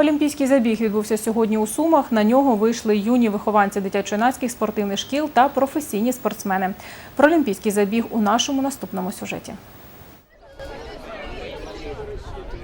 Олімпійський забіг відбувся сьогодні у Сумах. На нього вийшли юні вихованці дитячо-юнацьких спортивних шкіл та професійні спортсмени. Про олімпійський забіг у нашому наступному сюжеті.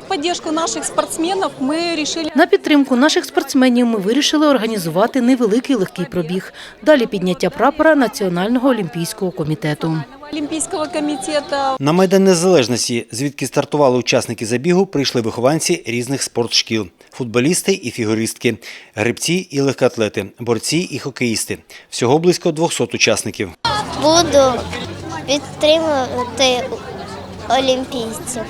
В наших спортсменов мы решили На підтримку наших спортсменів ми вирішили організувати невеликий легкий пробіг. Далі підняття прапора Національного олімпійського комітету. Олимпийского комитета На Майдан Незалежності, звідки стартували учасники забігу, прийшли вихованці різних спортшкіл – футболісти і фігуристки, грибці і легкоатлети, борці і хокеїсти. Всього близько 200 учасників. Буду підтримувати олімпійців.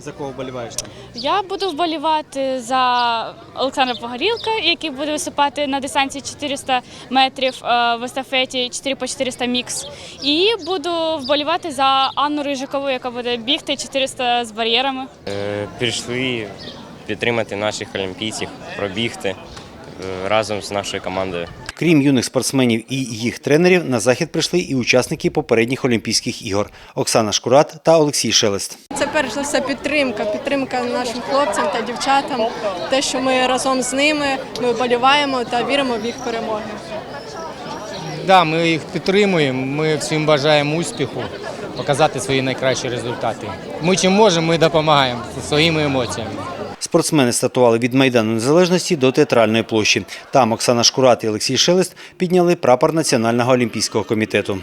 За кого вболіваєш там? Я буду вболівати за Олександра Погорілка, який буде виступати на дистанції 400 метрів е, в естафеті 4 по 400 мікс. І буду вболівати за Анну Рижикову, яка буде бігти 400 з бар'єрами. Е, Прийшли підтримати наших олімпійців, пробігти е, разом з нашою командою. Крім юних спортсменів і їх тренерів, на захід прийшли і учасники попередніх Олімпійських ігор – Оксана Шкурат та Олексій Шелест. Це перш за все підтримка, підтримка нашим хлопцям та дівчатам. Те, що ми разом з ними, ми вболіваємо та віримо в їх перемоги. Да, ми їх підтримуємо. Ми всім бажаємо успіху, показати свої найкращі результати. Ми чим можемо, ми допомагаємо своїми емоціями. Спортсмени стартували від Майдану Незалежності до Театральної площі. Там Оксана Шкурат і Олексій Шелест підняли прапор Національного олімпійського комітету.